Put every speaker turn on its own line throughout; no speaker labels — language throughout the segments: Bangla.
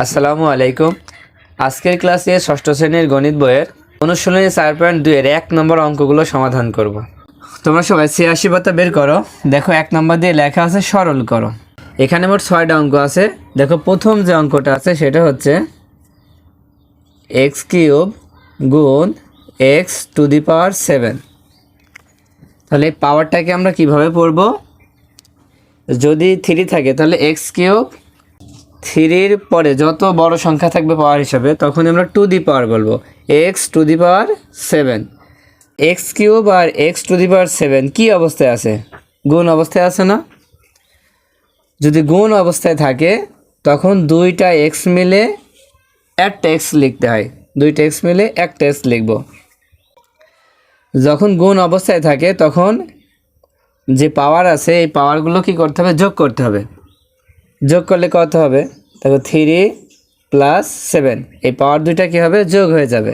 আসসালামু আলাইকুম। আজকের ক্লাসে ষষ্ঠ শ্রেণির গণিত বইয়ের অনুশীলনী চার পয়েন্ট দুইয়ের এক নম্বর অঙ্কগুলো সমাধান করব। তোমরা সবাই ছিয়াশি পাতা বের করো। দেখো এক নম্বর দিয়ে লেখা আছে সরল করো। এখানে মোট ছয়টা অঙ্ক আছে। দেখো প্রথম যে অঙ্কটা আছে সেটা হচ্ছে এক্স কিউব গুণ x to the power seven. তাহলে পাওয়ারটাকে আমরা কীভাবে পড়ব? যদি থ্রি থাকে তাহলে এক্স কিউব থ্রির পরে যত বড় সংখ্যা থাকবে পাওয়ার হিসাবে তখন আমরা টু দি পাওয়ার বলব। X to the power seven x cube R x to the power seven কী অবস্থায় আছে? গুণ অবস্থায় আছে না? যদি গুণ অবস্থায় থাকে, তখন দুইটা এক্স মিলে একটা এক্স লিখতে হয়। দুইটা এক্স মিলে একটা এক্স লিখব। যখন গুণ অবস্থায় থাকে, তখন যে পাওয়ার আছে, এই পাওয়ারগুলো কি করতে হবে? যোগ করতে হবে। যোগ করলে কত হবে? দেখো থ্রি প্লাস সেভেন এই পাওয়ার দুইটা কী হবে? যোগ হয়ে যাবে।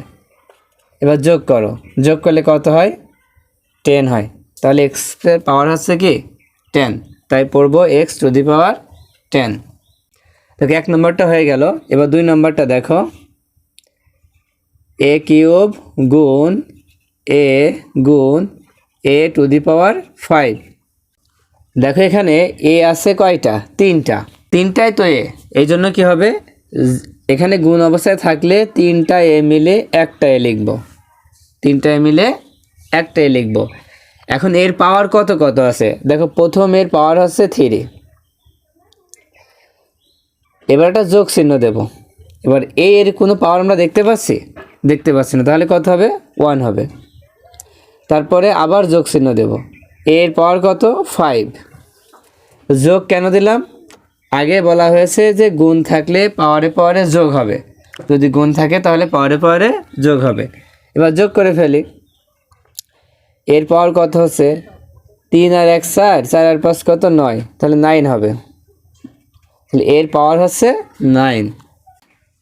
এবার যোগ করো। যোগ করলে কত হয়? টেন হয়। তাহলে এক্সের পাওয়ার হচ্ছে কি? টেন তাই পড়ব x to the power ten দেখো, এক নম্বরটা হয়ে গেল। এবার দুই নম্বরটা দেখো। এ কিউব গুণ এ গুণ এ টু দি পাওয়ার ফাইভ দেখো এখানে এ আছে কয়টা? তিনটা। তিনটাই তো এ। এই জন্য কী হবে? এখানে গুণ অবস্থায় থাকলে তিনটা এ মিলে একটা এ লিখব। তিনটা এ মিলে একটা এ লিখব। এখন এর পাওয়ার কত কত আছে? দেখো, প্রথম এর পাওয়ার হচ্ছে থ্রি এবার একটা যোগ চিহ্ন দেব। এবার এ এর কোনো পাওয়ার আমরা দেখতে পাচ্ছি? দেখতে পাচ্ছি না। তাহলে কত হবে? ওয়ান হবে। তারপরে আবার যোগ চিহ্ন দেব। এর পাওয়ার কত? ফাইভ যোগ কেন দিলাম? আগে বলা হয়েছে যে গুণ থাকলে পাওয়ারে পাওয়ারে যোগ হবে। যদি গুণ থাকে তাহলে পাওয়ারে পাওয়ারে যোগ হবে। এবার যোগ করে ফেলি। এর পাওয়ার কত হচ্ছে? তিন আর এক চার চার আর পাঁচ কত? নয়। তাহলে নাইন হবে। তাহলে এর পাওয়ার হচ্ছে নাইন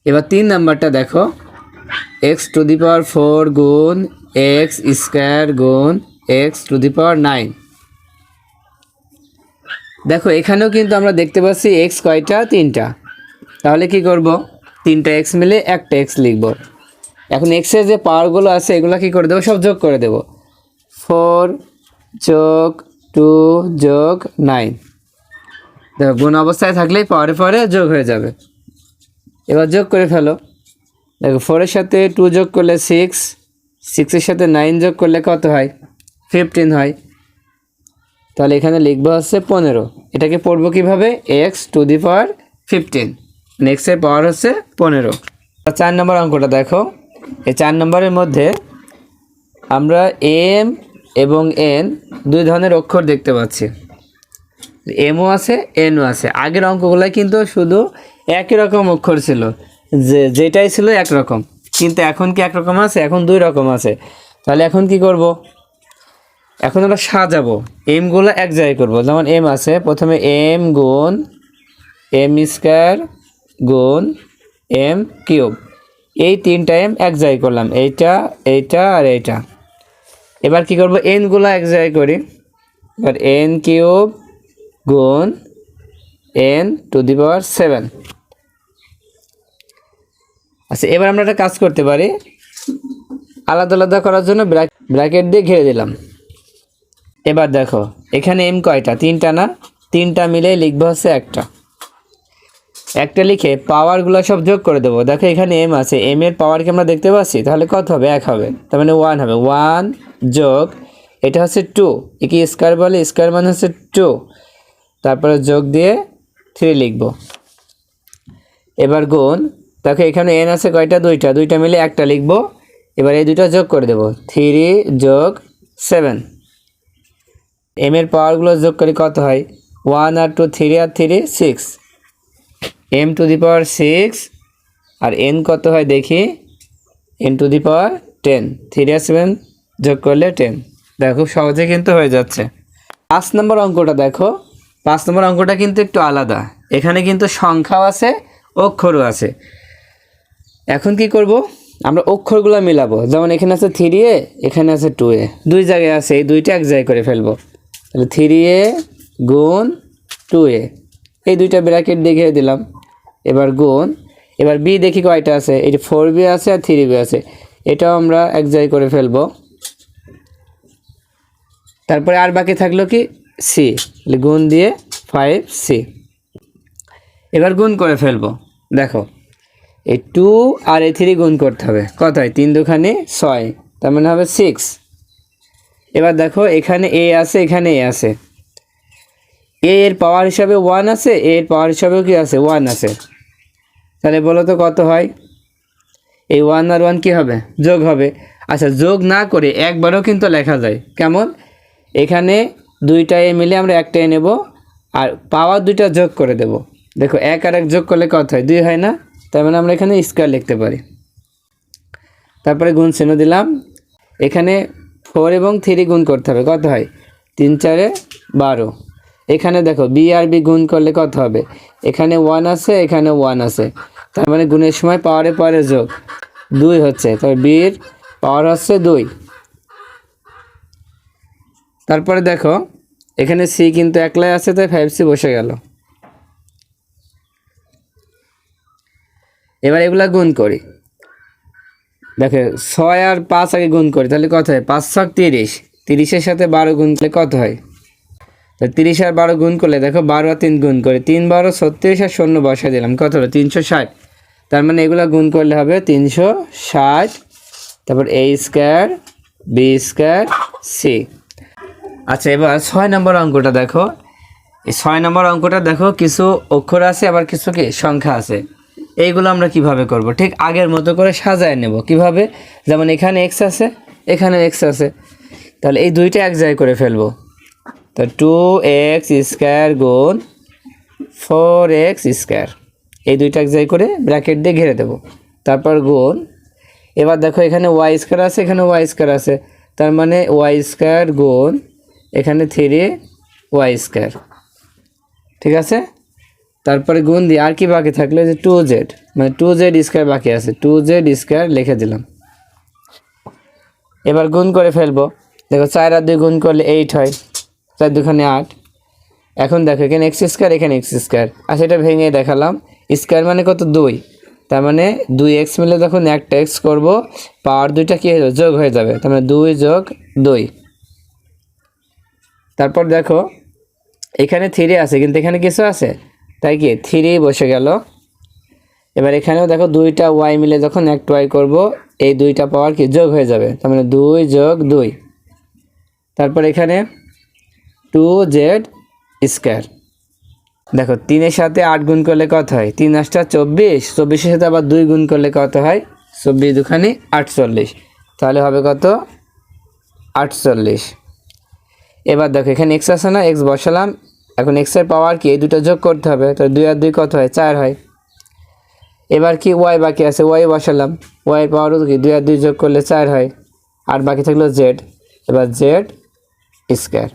এবার তিন নাম্বারটা দেখো। X to the power four গুণ এক্স স্কোয়ার গুণ x to the power nine দেখো, এখানেও কিন্তু আমরা দেখতে পাচ্ছি এক্স কয়টা? তিনটা। তাহলে কি করব? তিনটা এক্স মিলে একটা এক্স লিখব। এখন এক্সের যে পাওয়ারগুলো আছে, এগুলো কি করে দেবো? সব যোগ করে দেব। ফোর যোগ টু যোগ নাইন দেখো, গুণ অবস্থায় থাকলেই পরে পরে যোগ হয়ে যাবে। এবার যোগ করে ফেলো। দেখো ফোরের সাথে টু যোগ করলে সিক্স সিক্সের সাথে নাইন যোগ করলে কত হয়? ফিফটিন হয়। তাহলে এখানে লিখব হচ্ছে পনেরো। এটাকে পড়ব কীভাবে? X to the power fifteen নেক্সটের power হচ্ছে পনেরো। চার নম্বর অঙ্কটা দেখো। এই চার নম্বরের মধ্যে আমরা এম এবং এন দুই ধরনের অক্ষর দেখতে পাচ্ছি। এমও আছে এনও আছে। আগের অঙ্কগুলো কিন্তু শুধু একই রকম অক্ষর ছিল। যে, যেটাই ছিল একরকম। কিন্তু এখন কি একরকম আছে? এখন দুই রকম আছে। তাহলে এখন কি করব? এখন আমরা সাজাবো। এমগুলো এক জায়গায় করব। যেমন এম আছে, প্রথমে এম গুণ এম স্কোয়ার গুণ এম কিউব এই তিনটা এম এক জায়গায় করলাম। এইটা এইটা আর এইটা। এবার কি করব? এনগুলো এক জায়গায় করি। এবার এন কিউব গুণ n to the power seven আচ্ছা এবার আমরা একটা কাজ করতে পারি। আলাদা আলাদা করার জন্য ব্র্যাকেট দিয়ে ঘিরে দিলাম। এবার দেখো, এখানে এম কয়টা? তিনটা না? তিনটা মিলে লিখব হচ্ছে একটা। একটা লিখে পাওয়ারগুলো সব যোগ করে দেবো। দেখো এখানে এম আছে এম এর পাওয়ারকে আমরা দেখতে পাচ্ছি? তাহলে কত হবে? এক হবে। তার মানে ওয়ান হবে। ওয়ান যোগ, এটা হচ্ছে টু একে স্কোয়ার বলে? স্কোয়ার মানে হচ্ছে টু তারপরে যোগ দিয়ে থ্রি লিখব। এবার গুণ, দেখো এখানে এন আছে কয়টা? দুইটা। দুইটা মিলে একটা লিখব। এবার এই দুইটা যোগ করে দেব। থ্রি যোগ সেভেন এম এর পাওয়ারগুলো যোগ করে কত হয়? ওয়ান আর two three R three six m to the power six R N কত হয় দেখি? N to the power ten three R seven যোগ করলে টেন দেখো, খুব সহজে কিন্তু হয়ে যাচ্ছে। পাঁচ নম্বর অঙ্কটা দেখো। পাঁচ নম্বর অঙ্কটা কিন্তু একটু আলাদা। এখানে কিন্তু সংখ্যাও আছে, অক্ষরও আছে। এখন কি করব? আমরা অক্ষরগুলো মিলাবো। যেমন এখানে আছে থ্রি এ এখানে আছে টু এ দুই জায়গায় আছে, এই দুইটা এক জায়গায় করে ফেলব। তাহলে থ্রি এ গুণ টু এ এই দুইটা ব্র্যাকেট ঘিরে দিলাম। এবার গুণ, এবার বি দেখি কয়টা আছে। এটি ফোর বি আছে আর থ্রি বি আছে। এটাও আমরা এক জায়গায় করে ফেলব। তারপরে আর বাকি থাকল কি? সি গুণ দিয়ে ফাইভ সি এবার গুণ করে ফেলব। দেখো, এই টু আর এই থ্রি গুণ করতে হবে। কত হয়? তিন দুখানে ছয়। তার মানে হবে সিক্স এবার দেখো, এখানে এ আছে, এখানে এ আছে। এ এর পাওয়ার হিসাবে ওয়ান আছে এ এর পাওয়ার হিসাবেও কি আছে? ওয়ান আছে। তাহলে বলো তো কত হয়? এই ওয়ান আর ওয়ান কী হবে? যোগ হবে। আচ্ছা যোগ না করে একবারও কিন্তু লেখা যায়। কেমন? এখানে দুইটা এ মিলে আমরা একটা এ নেব, আর পাওয়ার দুইটা যোগ করে দেব। দেখো, এক আর এক যোগ করলে কত হয়? দুই হয় না। তার মানে আমরা এখানে স্কোয়ার লিখতে পারি। তারপরে গুণ চিহ্ন দিলাম। এখানে ফোর এবং থ্রি গুণ করতে হবে, কত হয়? তিন, চারে বারো। এখানে দেখো, বি আর বি গুণ করলে কত হবে? এখানে ওয়ান আছে, এখানে ওয়ান আছে। তার মানে গুণের সময় পাওয়ারে পাওয়ারে যোগ দুই হচ্ছে। তবে বির পাওয়ার হচ্ছে দুই। তারপরে দেখো, এখানে সি কিন্তু একলাই আছে, তাই ফাইভ সি বসে গেল। এবার এগুলা গুণ করি। দেখো ছয় আর পাঁচ আগে গুণ করি, তাহলে কত হয়? পাঁচ ছক তিরিশ। তিরিশের সাথে বারো গুণ করলে কত হয়? তো তিরিশ আর বারো গুণ করলে দেখো বারো আর তিন গুণ করে। তিন বারো ছত্রিশ আর শূন্য বসা দিলাম, কত হলো? তিনশো ষাট। তার মানে এগুলো গুণ করলে হবে তিনশো ষাট, তারপর a square b square c আচ্ছা এবার ছয় নম্বর অঙ্কটা দেখো। এই ছয় নম্বর অঙ্কটা দেখো, কিছু অক্ষর আছে, আবার কিছু কি? সংখ্যা আছে। এইগুলো আমরা কীভাবে করব? ঠিক আগের মতো করে সাজায় নেব। কীভাবে? যেমন এখানে এক্স আছে, এখানে এক্স আছে। তাহলে এই দুইটা এক জায়গায় করে ফেলব। তো টু এক্স স্কোয়ার গুণ ফোর এক্স স্কোয়ার এই দুইটা এক জায়গায় করে ব্র্যাকেট দিয়ে ঘিরে দেবো। তারপর গুণ, এবার দেখো এখানে ওয়াই স্কোয়ার আছে, এখানে ওয়াই স্কোয়ার আছে। তার মানে ওয়াই স্কোয়ার গুণ এখানে থ্রি ওয়াই স্কোয়ার ঠিক আছে? তারপরে গুণ দিয়ে আর কি বাকি থাকল? যে টু জেড মানে টু জেড স্কোয়ার বাকি আছে। টু জেড স্কোয়ার লিখে দিলাম। এবার গুণ করে ফেলব। দেখো, চার আর দুই গুণ করলে এইট হয়। চার দুখানে আট। এখন দেখো, এখানে এক্স স্কোয়ার এখানে এক্স স্কোয়ার আর সেটা ভেঙে দেখালাম। স্কোয়ার মানে কত? দুই। তার মানে দুই এক্স মিলে যখন একটা এক্স করব, পাওয়ার দুইটা কী হয়ে যাবে? যোগ হয়ে যাবে। তার মানে দুই যোগ দুই। তারপর দেখো, এখানে থ্রি আছে, কিন্তু এখানে কিছু আছে? তাই কি? থ্রি বসে গেল। এবার এখানেও দেখো দুইটা ওয়াই মিলে যখন একটা ওয়াই করব, এই দুইটা পাওয়ার কি? যোগ হয়ে যাবে। তার মানে দুই যোগ দুই। তারপর এখানে টু জেড স্কোয়ার দেখো, তিনের সাথে আট গুণ করলে কত হয়? তিন আটটা চব্বিশ। চব্বিশের সাথে আবার দুই গুণ করলে কত হয়? চব্বিশ দুখানি আটচল্লিশ। তাহলে হবে কত? আটচল্লিশ। এবার দেখো, এখানে এক্স আছে না? এক্স বসালাম। এখন এক্স এক্সের পাওয়ার কি? এই দুটো যোগ করতে হবে। তো দুই আর দুই কত হয়? চার হয়। এবার কি ওয়াই বাকি আছে? ওয়াই বসালাম। ওয়াই পাওয়ারও কি? দুই আর দুই যোগ করলে চার হয়। আর বাকি থাকল জেড এবার জেড স্কোয়ার